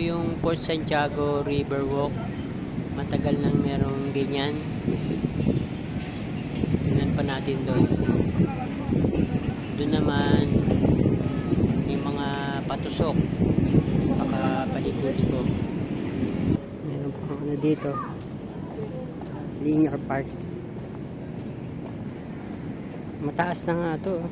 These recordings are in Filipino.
yung Port Santiago Riverwalk. Matagal nang merong ganyan. Tingnan pa natin doon. Doon naman, may mga patusok. Baka paliko-liko. Meron pa ano dito. Linear Park. Mataas na nga to. oh.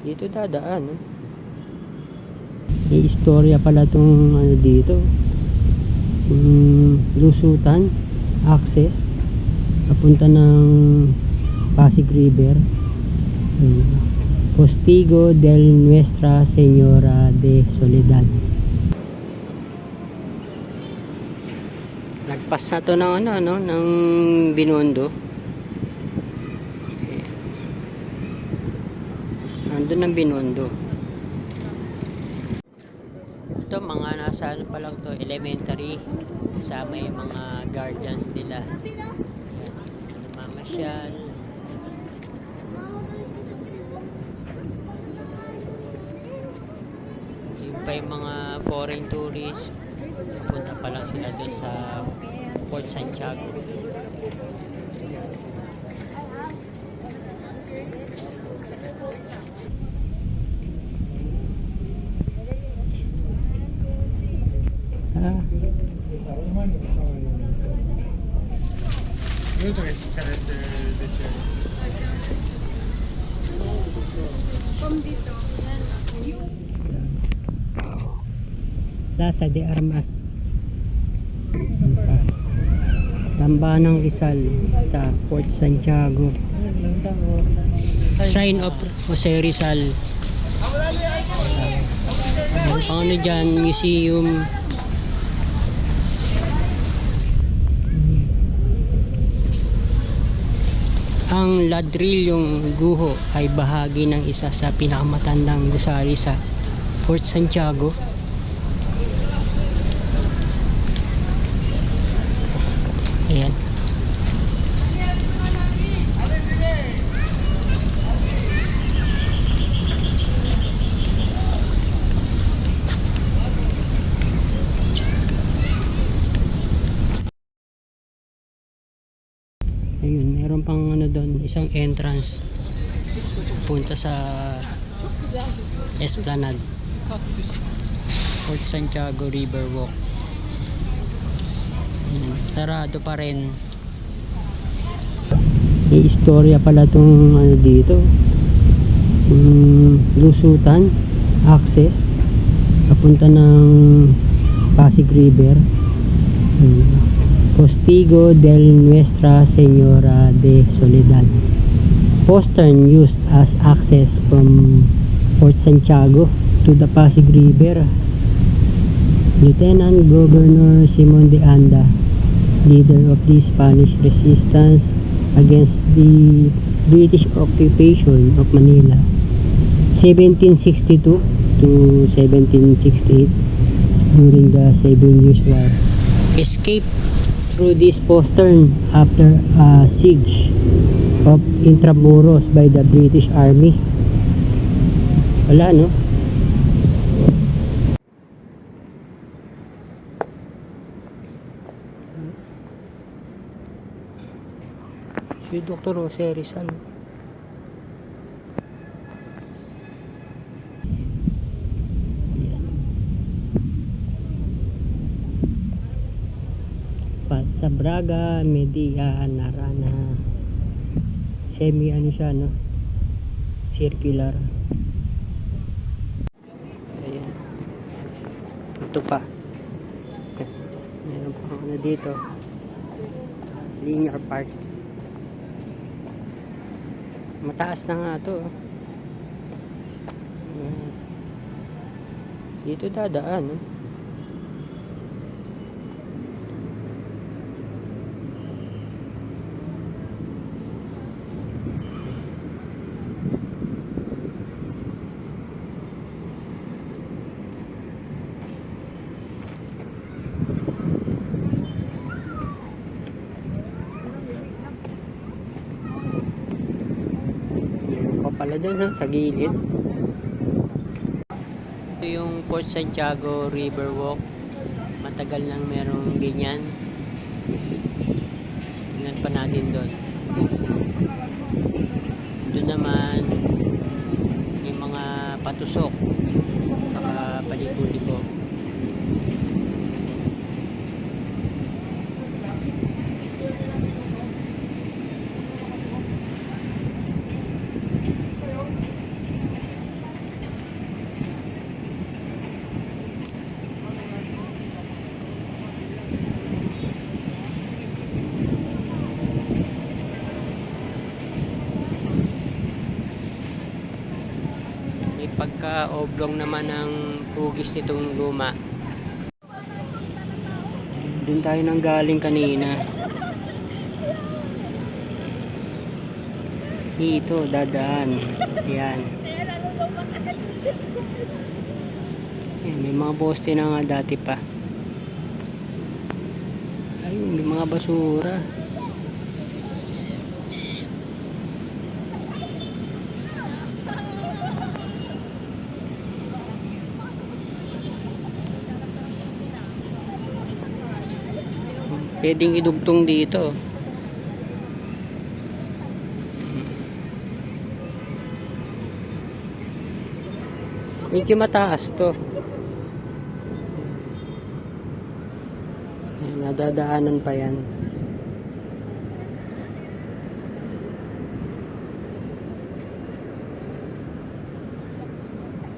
Dito dadaan. No? May istorya pala tong ano dito. Yung lusutan, access, papunta ng Pasig River. Postigo del Nuestra Señora de Soledad. Lagpas na to ng ano, ano, ng Binondo. Nandun ang Binondo. Ito mga nasa ano pa lang to, elementary. Kasama yung mga guardians nila. Namamasyal. Yung pa yung mga foreign tourists. Punta pa lang sila doon sa Port Santiago. Aiuto che si sarebbe Plaza de Armas. Tambanang Rizal sa Port Santiago. Shrine of Jose Rizal. Pang ano dyan, museum. Ang ladrilyong guho ay bahagi ng isa sa pinakamatandang gusali sa Port Santiago. Ayan. Ayun, meron pang isang entrance punta sa Esplanade. Port Santiago River Walk. Sarado pa rin. May istorya pala tong ano dito. Yung lusutan, access, papunta ng Pasig River. Ayan. Postigo del Nuestra Señora de Soledad. Postern used as access from Port Santiago to the Pasig River. Lieutenant Governor Simon de Anda, leader of the Spanish resistance against the British occupation of Manila, 1762 to 1768 during the Seven Years' War. Escape through this postern after a siege of Intramuros by the British Army. Wala, no? Si Dr. Jose Rizal. Pa- Sa Braga, Media, Narana. Semi ano siya, no? Circular. Ayan. Ito pa. Meron pa ano dito. Linear Park. Mataas na nga to. oh. Dito dadaan. No? Dun ha, sa gilid. Ito yung Fort Santiago Riverwalk. Matagal nang merong ganyan. Tingnan pa natin doon. Doon naman yung mga patusok. Saka paliko-liko. May pagka-oblong naman ng hugis nitong luma. Doon tayo nang galing kanina. Dito, dadaan. Yan. Yan, may mga poste na nga dati pa. Ayun, may mga basura. Pwedeng idugtong dito. Medyo mataas to. Nadadaanan pa yan.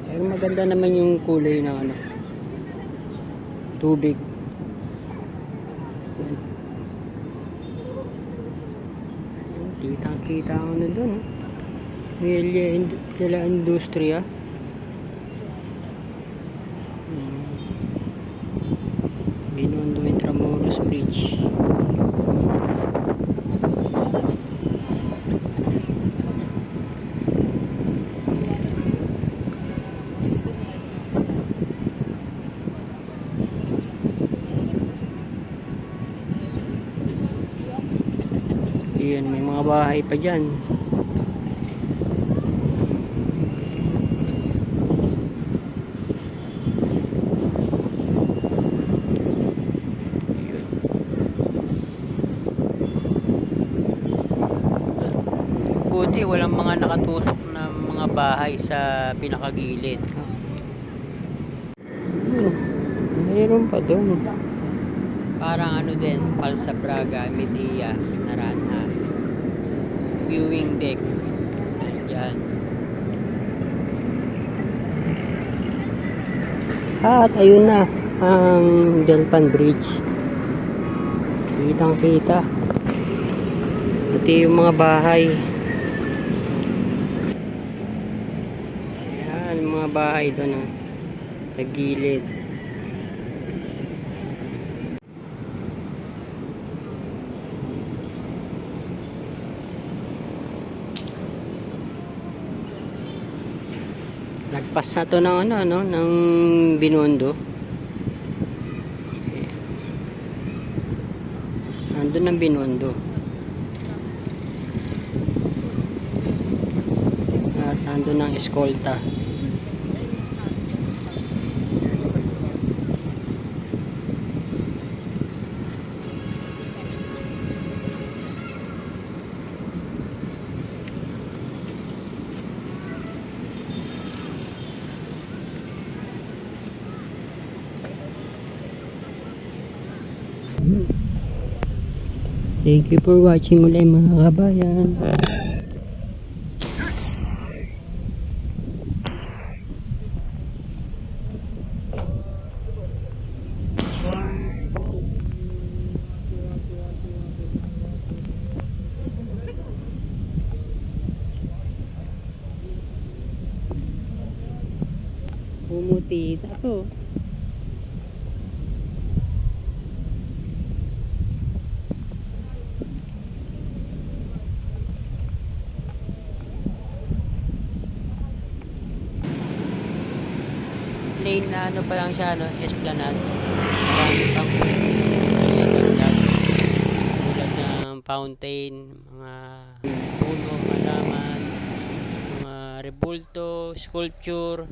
Pero maganda naman yung kulay ng ano. Tubig. Yan. Kitang kita ko na doon. Melia Ind- de la Industria. Hmm. Binondo Intramuros Bridge. Ayan, may mga bahay pa dyan. Buti walang mga nakatusok na mga bahay sa pinakagilid. Hmm, mayroon pa doon. Parang ano din, Palsa Braga, Media, Naranja. Viewing deck. Yan. At ayun na ang Delpan Bridge. Kitang kita. Pati yung mga bahay. Yan, yung mga bahay doon ah. Sa gilid. Nagpas na to ng ano, no, ng Binondo. Ayan. Nandun ang Binondo. At nandun ang Escolta. Thank you for watching ulit mga kabayan. Pumuti to. Plain na ano pa lang siya, no? Esplanade. Marami dagdag. Tulad ng fountain, mga puno, halaman, mga rebulto, sculpture,